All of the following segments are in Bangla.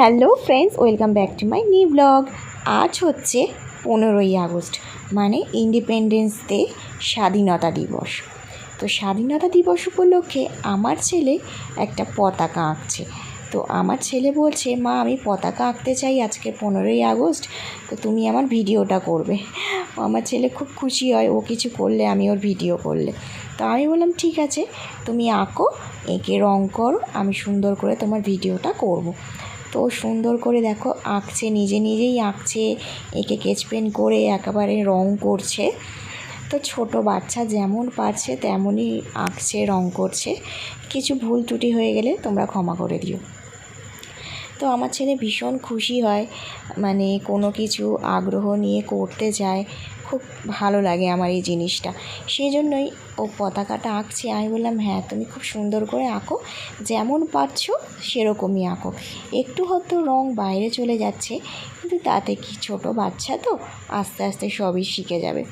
Hello friends, welcome back to my new vlog. আজ হচ্ছে পনেরোই আগস্ট মানে ইন্ডিপেন্ডেন্স ডে স্বাধীনতা দিবস। তো স্বাধীনতা দিবস উপলক্ষে আমার ছেলে একটা পতাকা আঁকছে। তো আমার ছেলে বলছে, মা, আমি পতাকা আঁকতে চাই আজকে পনেরোই আগস্ট, তো তুমি আমার ভিডিওটা করবে। আমার ছেলে খুব খুশি হয়, ও কিছু করলে, আমি ওর ভিডিও করলে। তো আমি বললাম, ঠিক আছে, তুমি আঁকো, এঁকে রং করো, আমি সুন্দর করে তোমার ভিডিওটা করব। তো সুন্দর করে দেখো আঁকছে, নিজে নিজেই আঁকছে, একে কেচ পেন করে একেবারে রং করছে। তো ছোট বাচ্চা যেমন পারছে তেমনই আঁকছে, রং করছে। কিছু ভুল ত্রুটি হয়ে গেলে তোমরা ক্ষমা করে দিও। তো আমার ছেলে ভীষণ খুশি হয় মানে কোনো কিছু আগ্রহ নিয়ে করতে যায়, খুব ভালো লাগে আমার এই জিনিসটা। সেই জন্যই ও পতাকাটা আঁকছে, আমি বললাম হ্যাঁ তুমি খুব সুন্দর করে আঁকো, যেমন পারছ সেরকমই আঁকো। একটু হয়তো রং বাইরে চলে যাচ্ছে, কিন্তু তাতে কি ছোট বাচ্চা তো আস্তে আস্তে সবই শিখে যাবে।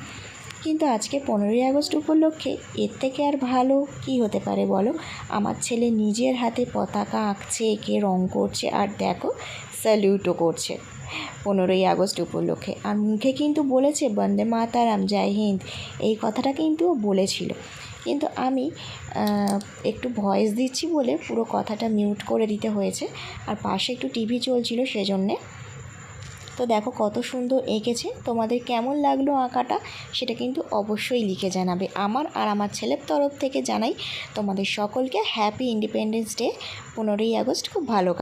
কিন্তু আজকে পনেরোই আগস্ট উপলক্ষে এর থেকে আর ভালো কি হতে পারে বলো? আমার ছেলে নিজের হাতে পতাকা আঁকছে, এঁকে, রং করছে আর দেখো স্যালিউটও করছে। পনেরোই আগস্ট উপলক্ষে। আর মুখে কিন্তু বলেছে, বন্দে মাতারাম, জয় হিন্দ। এই কথাটা কিন্তু বলেছিল। কিন্তু আমি একটু ভয়েস দিচ্ছি বলে পুরো কথাটা মিউট করে দিতে হয়েছে। আর পাশে একটু টিভি চলছিল সেজন্যে তো দেখো কত সুন্দর এঁকেছে। তোমাদের কেমন লাগল আঁকাটা সেটা কিন্তু অবশ্যই লিখে জানাবে। আমার আর আমার ছেলের তরফ থেকে জানাই তোমাদের সকলকে হ্যাপি ইন্ডিপেন্ডেন্স ডে পনেরোই আগস্ট। খুব ভালো